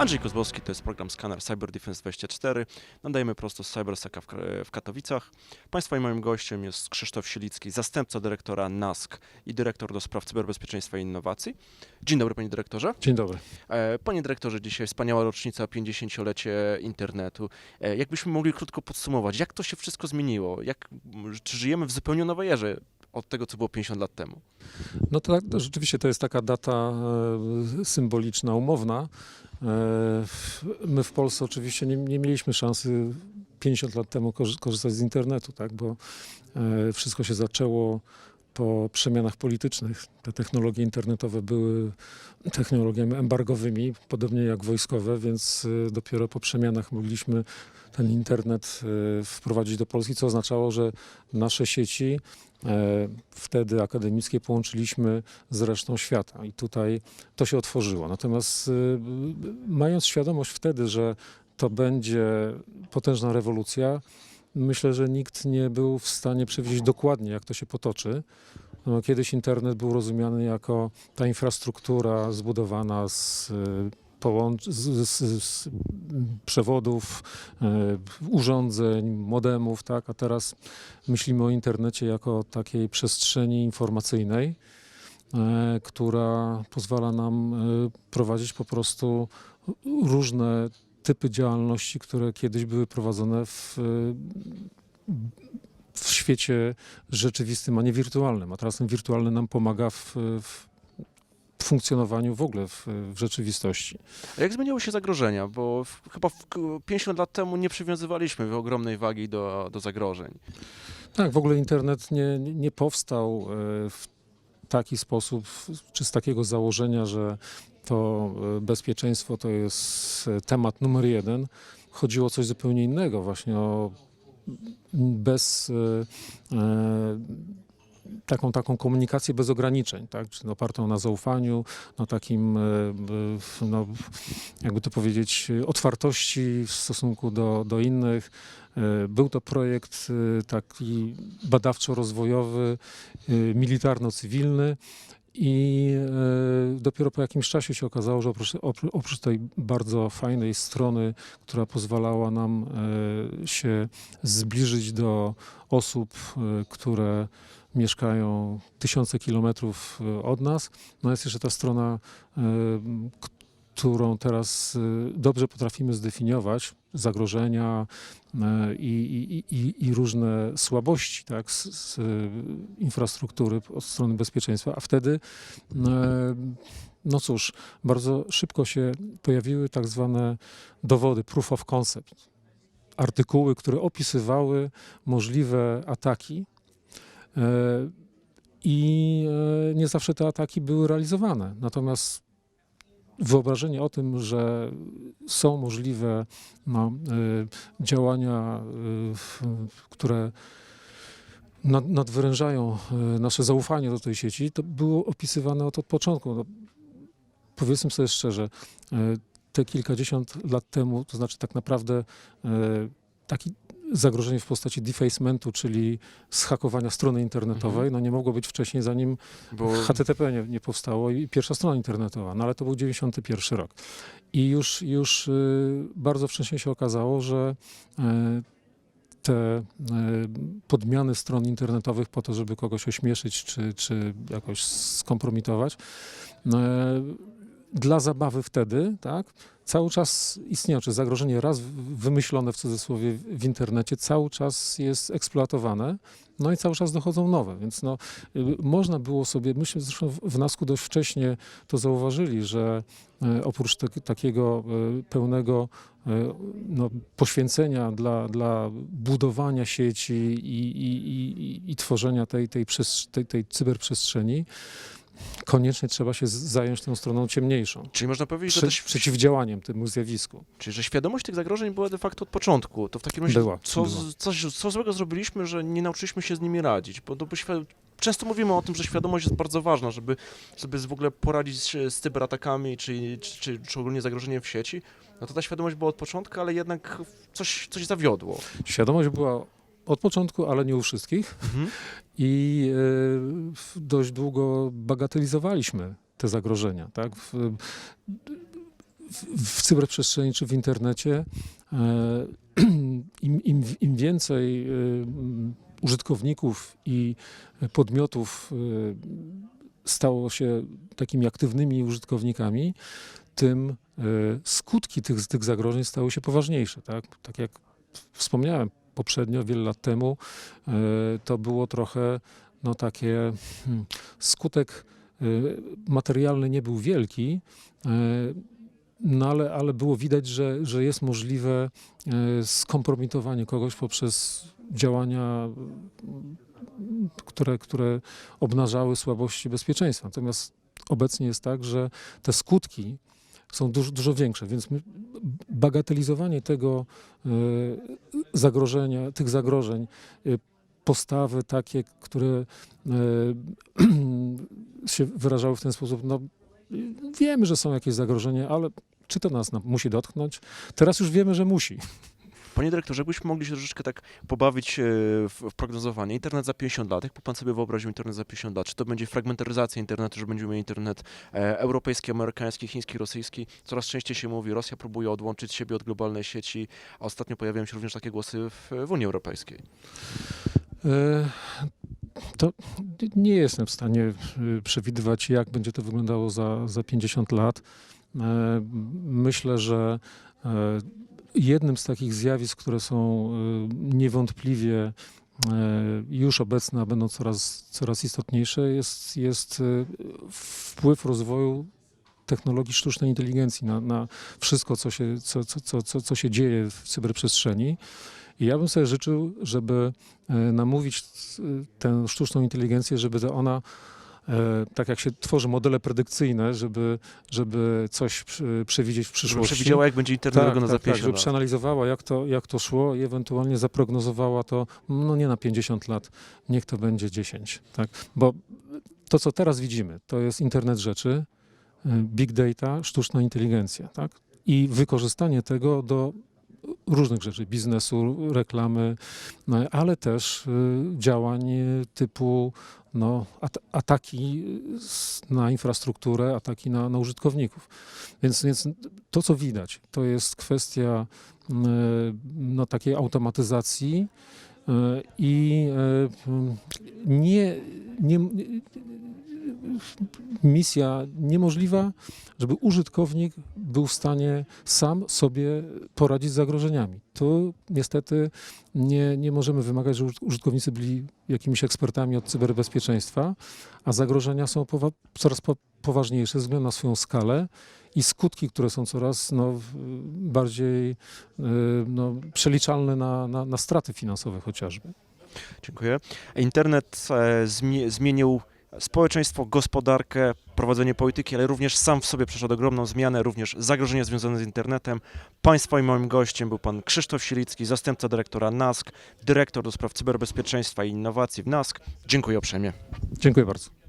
Andrzej Kozłowski, to jest program Scanner Cyber Defense 24. Nadajemy prosto z CyberSec'a w, w Katowicach. Państwa i moim gościem jest Krzysztof Sielicki, zastępca dyrektora NASK i dyrektor do spraw cyberbezpieczeństwa i innowacji. Dzień dobry panie dyrektorze. Dzień dobry. E, Panie dyrektorze, dzisiaj wspaniała rocznica 50-lecie internetu. E, Jakbyśmy mogli krótko podsumować, jak to się wszystko zmieniło? Jak, czy żyjemy w zupełnie nowej erze od tego, co było 50 lat temu? No tak, to rzeczywiście to jest taka data e, symboliczna, umowna. E, my w Polsce oczywiście nie, nie mieliśmy szansy 50 lat temu korzy- korzystać z internetu, tak, bo e, wszystko się zaczęło po przemianach politycznych. Te technologie internetowe były technologiami embargowymi, podobnie jak wojskowe, więc dopiero po przemianach mogliśmy ten internet e, wprowadzić do Polski, co oznaczało, że nasze sieci e, wtedy akademickie połączyliśmy z resztą świata i tutaj to się otworzyło. Natomiast y, mając świadomość wtedy, że to będzie potężna rewolucja, myślę, że nikt nie był w stanie przewidzieć dokładnie, jak to się potoczy. No, Kiedyś internet był rozumiany jako ta infrastruktura zbudowana z y, z, z, z przewodów, y, urządzeń, modemów, tak? a teraz myślimy o internecie jako takiej przestrzeni informacyjnej, e, która pozwala nam e, prowadzić po prostu różne typy działalności, które kiedyś były prowadzone w, w świecie rzeczywistym, a nie wirtualnym. A teraz ten wirtualny nam pomaga w, w funkcjonowaniu w ogóle w, w rzeczywistości. A jak zmieniły się zagrożenia? Bo w, chyba w, 50 lat temu nie przywiązywaliśmy ogromnej wagi do, do zagrożeń. Tak, w ogóle internet nie, nie powstał e, w taki sposób, czy z takiego założenia, że to e, bezpieczeństwo to jest e, temat numer jeden. Chodziło o coś zupełnie innego, właśnie o bez taką, taką komunikację bez ograniczeń, tak? Czyli opartą na zaufaniu, na takim, e, no, jakby to powiedzieć, otwartości w stosunku do, do innych. E, Był to projekt e, taki badawczo-rozwojowy, militarno-cywilny. I e, dopiero po jakimś czasie się okazało, że oprócz, opró- oprócz tej bardzo fajnej strony, która pozwalała nam e, się zbliżyć do osób, e, które mieszkają tysiące kilometrów od nas, no jest jeszcze ta strona, którą teraz e, dobrze potrafimy zdefiniować, zagrożenia e, i, i, i, różne słabości tak, z, z e, infrastruktury od strony bezpieczeństwa, a wtedy no cóż, bardzo szybko się pojawiły tak zwane dowody, proof of concept, artykuły, które opisywały możliwe ataki i nie zawsze te ataki były realizowane. Natomiast wyobrażenie o tym, że są możliwe no, e, działania, w- które nad, nadwyrężają e, nasze zaufanie do tej sieci, to było opisywane od, od początku. No, powiedzmy sobie szczerze, te kilkadziesiąt lat temu, to znaczy tak naprawdę taki zagrożenie w postaci defacementu, czyli zhakowania strony internetowej, Mhm. no nie mogło być wcześniej, zanim Bo HTTP nie, nie powstało i pierwsza strona internetowa, no ale to był 91 rok. I już, już y, bardzo wcześnie się okazało, że y, te y, podmiany stron internetowych po to, żeby kogoś ośmieszyć czy, czy jakoś skompromitować, y, dla zabawy wtedy, tak, cały czas istnieją, czy zagrożenie raz wymyślone w cudzysłowie w internecie, cały czas jest eksploatowane, no i cały czas dochodzą nowe, więc no, y, można było sobie, myśmy zresztą w- Nasku dość wcześnie to zauważyli, że e, oprócz tak, takiego e, pełnego no, poświęcenia dla, dla budowania sieci i, i, i, i tworzenia tej, tej, tej, tej cyberprzestrzeni, koniecznie trzeba się zająć tą stroną ciemniejszą. czyli można powiedzieć, że, też, przeciwdziałaniem temu zjawisku. czyli, że świadomość tych zagrożeń była de facto od początku. To w takim razie, Była, co, była. coś, co złego zrobiliśmy, że nie nauczyliśmy się z nimi radzić? Bo, to by świ- Często mówimy o tym, że świadomość jest bardzo ważna, żeby sobie w ogóle poradzić z cyberatakami, czy, czy, czy, czy ogólnie zagrożeniem w sieci. No to ta świadomość była od początku, ale jednak coś, coś zawiodło. Świadomość była od początku, ale nie u wszystkich. Mhm. i e, dość długo bagatelizowaliśmy te zagrożenia. Tak? W, w, w cyberprzestrzeni czy w internecie e, im, im, im więcej e, użytkowników i podmiotów stało się takimi aktywnymi użytkownikami, tym skutki tych, tych zagrożeń stały się poważniejsze. Tak, tak jak wspomniałem poprzednio, wiele lat temu, e, to było trochę no, takie hmm, skutek e, materialny nie był wielki, e, no ale, ale było widać, że, że jest możliwe skompromitowanie kogoś poprzez działania, które, które obnażały słabości bezpieczeństwa. Natomiast obecnie jest tak, że te skutki są dużo, dużo większe, więc my, bagatelizowanie tego e, zagrożenia, tych zagrożeń, e, postawy takie, które e, się wyrażały w ten sposób, no wiemy, że są jakieś zagrożenia, ale czy to nas na- musi dotknąć? Teraz już wiemy, że musi. Panie dyrektorze, jakbyśmy mogli się troszeczkę tak pobawić e, w, w prognozowanie. Internet za 50 lat, jak pan sobie wyobraził internet za 50 lat? Czy to będzie fragmentaryzacja internetu, że będziemy mieli internet e, europejski, amerykański, chiński, rosyjski? Coraz częściej się mówi, Rosja próbuje odłączyć siebie od globalnej sieci, a ostatnio pojawiają się również takie głosy w, w Unii Europejskiej. E, To nie jestem w stanie przewidywać, jak będzie to wyglądało za, za 50 lat. Myślę, że jednym z takich zjawisk, które są e, niewątpliwie e, już obecne, a będą coraz, coraz istotniejsze, jest, jest e, wpływ rozwoju technologii sztucznej inteligencji na, na wszystko, co się, co, co, co, co, się dzieje w cyberprzestrzeni. I ja bym sobie życzył, żeby namówić tę sztuczną inteligencję, żeby ona, tak jak się tworzy modele predykcyjne, żeby, żeby coś przewidzieć w Żeby przyszłości. przewidziała, jak będzie internet wyglądał za tak, tak, 50 żeby lat. przeanalizowała, jak to, jak to szło i ewentualnie zaprognozowała to, no nie na 50 lat, niech to będzie 10. Tak? Bo to, co teraz widzimy, to jest internet rzeczy, y, big data, sztuczna inteligencja. Tak? I wykorzystanie tego do różnych rzeczy, biznesu, reklamy, no, ale też działań typu no, at ataki s- na infrastrukturę, ataki na, na użytkowników. Więc, więc to, co widać, to jest kwestia y, no, takiej automatyzacji y, i y, nie, nie, misja niemożliwa, żeby użytkownik był w stanie sam sobie poradzić z zagrożeniami. Tu niestety nie, nie możemy wymagać, żeby użytkownicy byli jakimiś ekspertami od cyberbezpieczeństwa, a zagrożenia są powa- coraz po- poważniejsze ze względu na swoją skalę i skutki, które są coraz no, bardziej y, no, przeliczalne na, na, na straty finansowe chociażby. Dziękuję. Internet e, zmie- zmienił społeczeństwo, gospodarkę, prowadzenie polityki, ale również sam w sobie przeszedł ogromną zmianę, również zagrożenia związane z internetem. Państwa i moim gościem był pan Krzysztof Silicki, zastępca dyrektora NASK, dyrektor do spraw cyberbezpieczeństwa i innowacji w NASK. Dziękuję uprzejmie. Dziękuję bardzo.